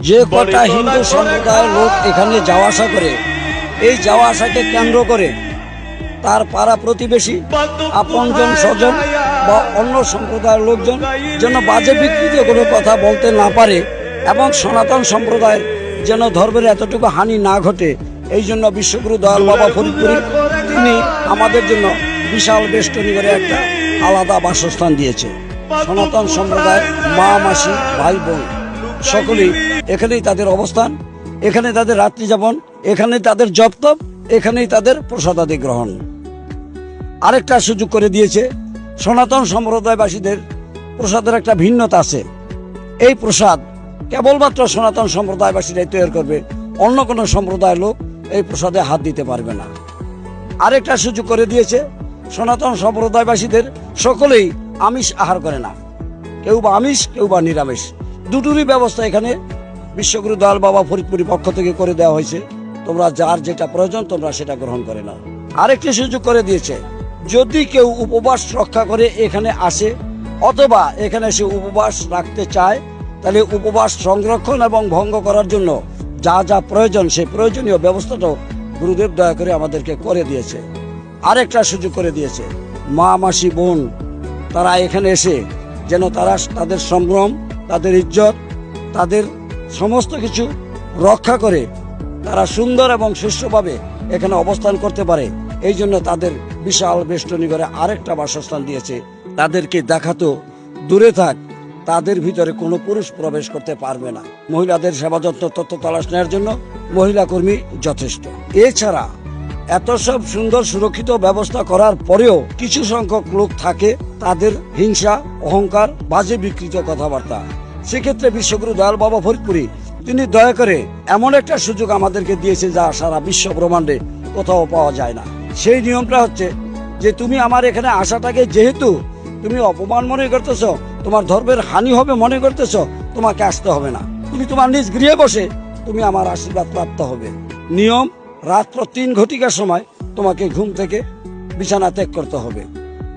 যে কটা হিন্দু সম্প্রদায়ের লোক এখানে যাওয়া আসা করে এই যাওয়া আসাকে কেন্দ্র করে তার পাড়া প্রতিবেশী আপনজন স্বজন বা অন্য সম্প্রদায়ের লোকজন যেন বাজে বিকৃত কোনো কথা বলতে না পারে এবং সনাতন সম্প্রদায়ের যেন ধর্মের এতটুকু হানি না ঘটে এই জন্য বিশ্বগুরু দয়াল বাবা ফরিদপুরি তিনি আমাদের জন্য বিশাল বেষ্টনী করে একটা আলাদা বাসস্থান দিয়েছে। সনাতন সম্প্রদায় মা মাসি ভাই বোন সকলেই এখানেই তাদের অবস্থান এখানে তাদের রাত্রি যাপন এখানে তাদের জপতপ, এখানেই তাদের প্রসাদাদি গ্রহণ। আরেকটা সুযোগ করে দিয়েছে, সনাতন সম্প্রদায়বাসীদের প্রসাদের একটা ভিন্নতা আছে। এই প্রসাদ কেবলমাত্র সনাতন সম্প্রদায়বাসীরাই তৈরি করবে, অন্য কোনো সম্প্রদায়ের লোক এই প্রসাদে হাত দিতে পারবে না। আরেকটা সুযোগ করে দিয়েছে, সনাতন সম্প্রদায়বাসীদের সকলেই আমিষ আহার করে না। কেউ বা আমিষ, কেউ বা নিরামিষ। দুটোরই ব্যবস্থা এখানে বিশ্বগুরু দয়াল বাবা ফরিদপুরি পক্ষ থেকে করে দেওয়া হয়েছে। তোমরা যার যেটা প্রয়োজন, তোমরা সেটা গ্রহণ করে নাও। আরেকটি সুযোগ করে দিয়েছে। যদি কেউ উপবাস রক্ষা করে এখানে আসে, অথবা এখানে সে উপবাস রাখতে চায়, তাহলে উপবাস সংরক্ষণ এবং ভঙ্গ করার জন্য যা যা প্রয়োজন সেই প্রয়োজনীয় ব্যবস্থাটাও গুরুদেব দয়া করে আমাদেরকে করে দিয়েছে। আরেকটা সুযোগ করে দিয়েছে। মা, মাসি, বোন, তারা এখানে এসে যেন তারা তাদের সম্ভ্রম, তাদের ইজ্জত, তাদের সমস্ত কিছু রক্ষা করে তারা সুন্দর এবং সুষ্ঠুভাবে এখানে অবস্থান করতে পারে। এই জন্য তাদের বিশাল বেষ্টনী করে আরেকটা বাসস্থান দিয়েছে। তাদেরকে দেখাতো দূরে থাক, তাদের ভিতরে কোনো পুরুষ প্রবেশ করতে পারবে না। মহিলাদের সেবা যত্ন, তথ্য তালাশ নেওয়ার জন্য মহিলা কর্মী যথেষ্ট। এছাড়া এত সব সুন্দর সুরক্ষিত ব্যবস্থা করার পরেও কিছু সংখ্যক লোক থাকে, তাদের হিংসা, অহংকার, বাজে বিকৃত কথাবার্তা। সেক্ষেত্রে বিশ্বগুরু দয়াল বাবা ফরিদপুরি, তিনি দয়া করে এমন একটা সুযোগ আমাদেরকে দিয়েছে যা সারা বিশ্ব ব্রহ্মাণ্ডে কোথাও পাওয়া যায় না। সেই নিয়মটা হচ্ছে যে তুমি আমার এখানে আসাটাকে যেহেতু তুমি অপমান মনে করতেছ, তোমার ধর্মের হানি হবে মনে করতেছ, তোমাকে আসতে হবে না। তুমি তোমার নিজ গৃহে বসে তুমি আমার আশীর্বাদ প্রাপ্ত হবে। নিয়ম, রাত্র তিন ঘটিকার সময় তোমাকে ঘুম থেকে বিছানা ত্যাগ করতে হবে।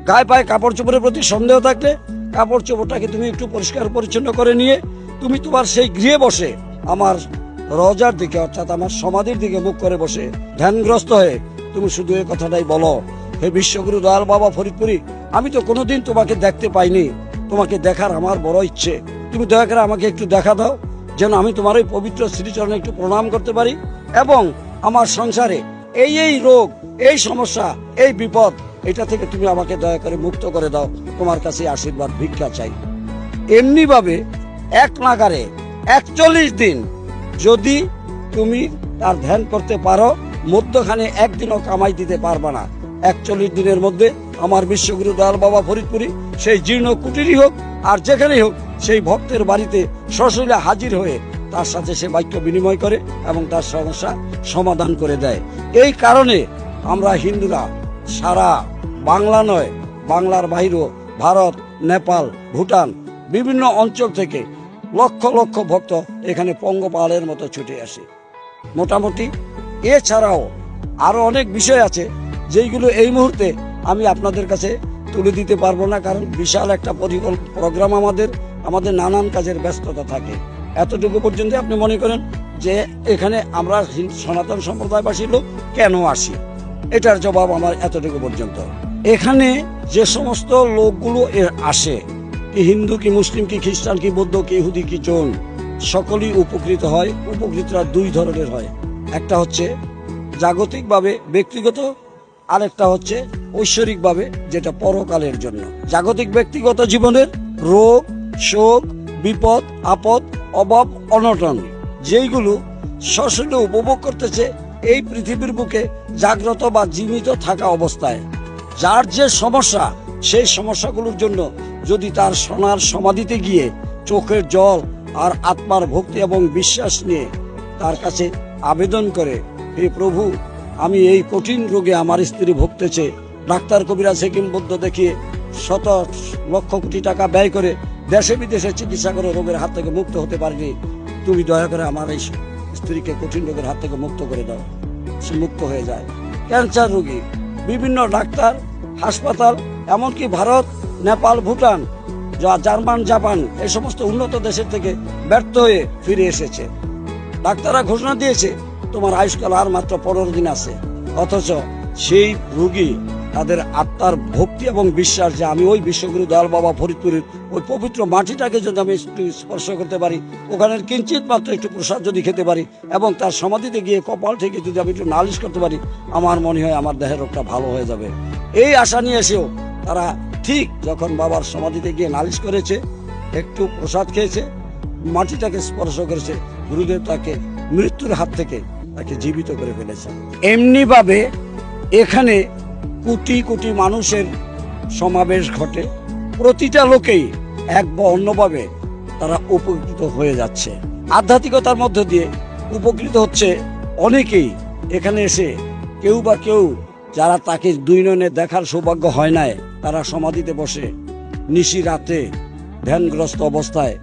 গায়ে পায়ে কাপড় চোপড়ের প্রতি সন্দেহ থাকলে কাপড় চোপড়টাকে তুমি একটু পরিষ্কার পরিচ্ছন্ন করে নিয়ে তুমি তোমার সেই গৃহে বসে আমার রজার দিকে, অর্থাৎ আমার সমাধির দিকে মুখ করে বসে ধ্যানগ্রস্ত হয়ে তুমি শুধু এই কথাটাই বলো, হে বিশ্বগুরু দয়াল বাবা ফরিদপুরি, আমি তো কোনোদিন তোমাকে দেখতে পাইনি। তোমাকে দেখার আমার বড় ইচ্ছে। তুমি দয়া করে আমাকে একটু দেখা দাও, যেন আমি তোমার ওই পবিত্র শ্রীচরণে একটু প্রণাম করতে পারি এবং আমার সংসারে এই এই রোগ, এই সমস্যা, এই বিপদ এটা থেকে তুমি আমাকে দয়া করে মুক্ত করে দাও। তোমার কাছে আশীর্বাদ, ভিক্ষা চাই। এমনিভাবে এক নাগারে, একচল্লিশ দিন যদি তুমি তার ধ্যান করতে পারো, মধ্যখানে একদিনও কামাই দিতে পারবে না। একচল্লিশ দিনের মধ্যে আমার বিশ্বগুরু দয়াল বাবা ফরিদপুরি, সেই জীর্ণ কুটিরই হোক আর যেখানেই হোক, সেই ভক্তের বাড়িতে সশরীরে হাজির হয়ে তার সাথে সে বাক্য বিনিময় করে এবং তার সমস্যা সমাধান করে দেয়। এই কারণে আমরা হিন্দুরা সারা বাংলা নয়, বাংলার বাইরেও ভারত, নেপাল, ভুটান বিভিন্ন অঞ্চল থেকে লক্ষ লক্ষ ভক্ত এখানে পঙ্গপালের মতো ছুটে আসে। মোটামুটি এছাড়াও আরও অনেক বিষয় আছে যেইগুলো এই মুহূর্তে আমি আপনাদের কাছে তুলে দিতে পারব না, কারণ বিশাল একটা পরিকল্প, প্রোগ্রাম আমাদের আমাদের নানান কাজের ব্যস্ততা থাকে। এতটুকু পর্যন্ত আপনি মনে করেন যে এখানে আমরা সনাতন সম্প্রদায়বাসী লোক কেন আসি? এটার জবাব আমার এতটুকু পর্যন্ত। এখানে যে সমস্ত লোকগুলো আসে, কি হিন্দু, কি মুসলিম, কি খ্রিস্টান, কি বৌদ্ধ, কি ইহুদি, কি জৈন, সকলেই উপকৃত হয়, উপকৃতরা দুই ধরনের হয়। একটা হচ্ছে জাগতিকভাবে ব্যক্তিগত, আরেকটা হচ্ছে ঐশ্বরিকভাবে, যেটা পরকালের জন্য। জাগতিক ব্যক্তিগত জীবনের রোগ, শোক, বিপদ, আপদ, অভাব, অনটন, যেইগুলো সশরীরে উপভোগ করতেছে এই পৃথিবীর বুকে জাগ্রত বা জীবিত থাকা অবস্থায়। যার যে সমস্যা, সেই সমস্যাগুলোর জন্য যদি তার সোনার সমাধিতে গিয়ে চোখের জল আর আত্মার ভক্তি এবং বিশ্বাস নিয়ে তার কাছে আবেদন করে, হে প্রভু, আমি এই কঠিন রোগে আমার স্ত্রী ভুগতেছে। ডাক্তার কবিরাজ হেকিম বৌদ্ধ দেখিয়ে শত লক্ষ কোটি টাকা ব্যয় করে দেশে বিদেশে চিকিৎসা করে রোগের হাত থেকে মুক্ত হতে পারিনি। তুমি দয়া করে আমার এই স্ত্রীকে কঠিন রোগের হাত থেকে মুক্ত করে দাও। সে মুক্ত হয়ে যায়। ক্যান্সার রোগী, বিভিন্ন ডাক্তার, হাসপাতাল, এমনকি ভারত, নেপাল, ভুটান, যা জার্মান, জাপান, এই সমস্ত উন্নত দেশের থেকে ব্যর্থ হয়ে ফিরে এসেছে। ডাক্তাররা ঘোষণা দিয়েছে, তোমার আয়ুষ্কাল আর মাত্র পনেরো দিন আছে। অথচ সেই রুগী তাদের আত্মার ভক্তি এবং বিশ্বাস যে আমি ওই বিশ্বগুরু দয়াল বাবা ফরিদপুরের ওই পবিত্র মাটিটাকে যদি আমি একটু স্পর্শ করতে পারি ওখানে কিঞ্চিত মাত্র একটু প্রসাদ যদি খেতে পারি এবং তার সমাধিতে গিয়ে কপাল থেকে যদি আমি একটু নালিশ করতে পারি, আমার মনে হয় আমার দেহের রোগটা ভালো হয়ে যাবে। এই আশা নিয়ে এসেও তারা ঠিক যখন বাবার সমাধিতে গিয়ে নালিশ করেছে, একটু প্রসাদ খেয়েছে, মাটিটাকে স্পর্শ করেছে, গুরুদেব তাকে মৃত্যুর হাত থেকে তাকে জীবিত করে ফেলেছে এমনিভাবে এখানে কোটি কোটি মানুষের সমাবেশ ঘটে। প্রতিটা লোকেই এক বা অন্যভাবে তারা উপকৃত হয়ে যাচ্ছে। আধ্যাত্মিকতার মধ্য দিয়ে উপকৃত হচ্ছে অনেকেই। এখানে এসে কেউ বা কেউ যারা তাকে দুই নয়নে দেখার সৌভাগ্য হয় নাই, তারা সমাধিতে বসে নিশি রাতে ধ্যানগ্রস্ত অবস্থায়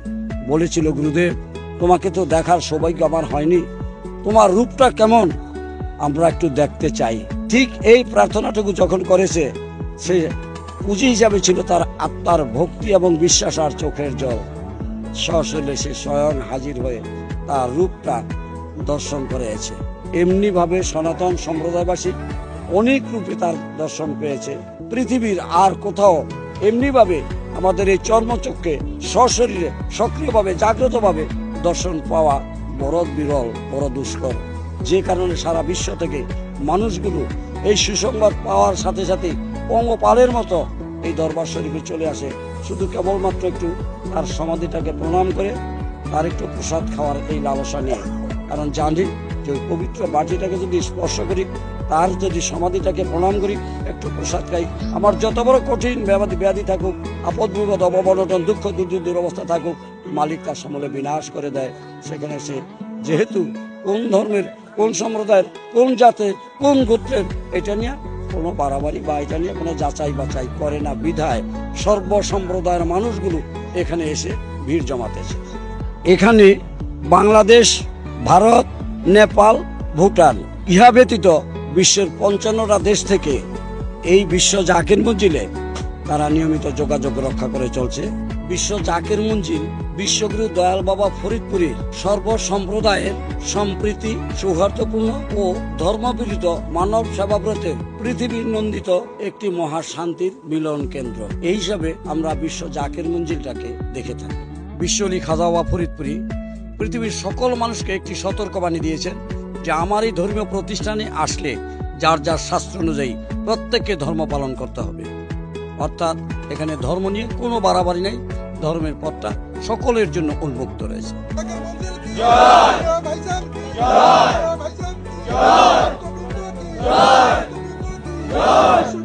বলেছিল, গুরুদেব, তোমাকে তো দেখার সৌভাগ্য আমার হয়নি। তোমার রূপটা কেমন? আমরা একটু দেখতে চাই। ঠিক এই প্রার্থনাটুকু যখন করেছে, সে পুঁজি হিসাবে ছিল তার আত্মার ভক্তি এবং বিশ্বাস আর চোখের জল। সশলে সে স্বয়ং হাজির হয়ে তার রূপটা দর্শন করেছে এমনিভাবে সনাতন সম্প্রদায়বাসী অনেক রূপে তার দর্শন পেয়েছে। পৃথিবীর আর কোথাও এমনিভাবে আমাদের এই চর্মচক্ষে সশরীরে সক্রিয়ভাবে, জাগ্রতভাবে দর্শন পাওয়া বড় বিরল, বড় দুষ্কর। যে কারণে সারা বিশ্ব থেকে মানুষগুলো এই সুসংবাদ পাওয়ার সাথে সাথে পঙ্গপালের মতো এই দরবার শরীফে চলে আসে। শুধু কেবলমাত্র একটু তার সমাধিটাকে প্রণাম করে, তার একটু প্রসাদ খাওয়ার এই লালসা নিয়ে কারণ জানি যে ওই পবিত্র বাটিটাকে যদি স্পর্শ করি, তার যদি সমাধিটাকে প্রণাম করি, একটু প্রসাদ খাই, আমার যত বড় কঠিন ব্যাধি ব্যাধি থাকুক, আপদ বিপদ অবনটন দুঃখ, দুর্যোগ, দুরবস্থা থাকুক, মালিক তার সমলে বিনাশ করে দেয়। সেখানে সে যেহেতু কোন ধর্মের, কোন সম্প্রদায়ের, কোন জাতে কোন গোত্রের, এটা নিয়ে কোনো বাড়াবাড়ি বা এটা নিয়ে কোনো যাচাই বাছাই করে না বিধায় সর্ব সম্প্রদায়ের মানুষগুলো এখানে এসে ভিড় জমাতেছে। এখানে বাংলাদেশ, ভারত, নেপাল, ভুটান ইহা ব্যতীত বিশ্বের পঞ্চান্নটা দেশ থেকে এই বিশ্ব জাকির মঞ্জিলে তারা নিয়মিত যোগাযোগ রক্ষা করে চলছে। বিশ্ব জাকির মঞ্জিল, বিশ্বগুরু দয়াল বাবা ফরিদপুরের সর্ব সম্প্রদায়ের সম্প্রীতি সৌহার্দ্যপূর্ণ ও ধর্মপীড়িত মানব সেবাব্রতের পৃথিবীর নন্দিত একটি মহা শান্তির মিলন কেন্দ্র। এই হিসাবে আমরা বিশ্ব জাকির মঞ্জিলটাকে দেখে থাকি। বিশ্বলি খাজাওয়া ফরিদপুরি পৃথিবীর সকল মানুষকে একটি সতর্কবাণী দিয়েছেন যে আমার এই ধর্মীয় প্রতিষ্ঠানে আসলে যার যার শাস্ত্র অনুযায়ী প্রত্যেককে ধর্ম পালন করতে হবে। অর্থাৎ এখানে ধর্ম নিয়ে কোনো বাড়াবাড়ি নেই। ধর্মের পথটা সকলের জন্য উন্মুক্ত রয়েছে। জয়! জয়! জয়!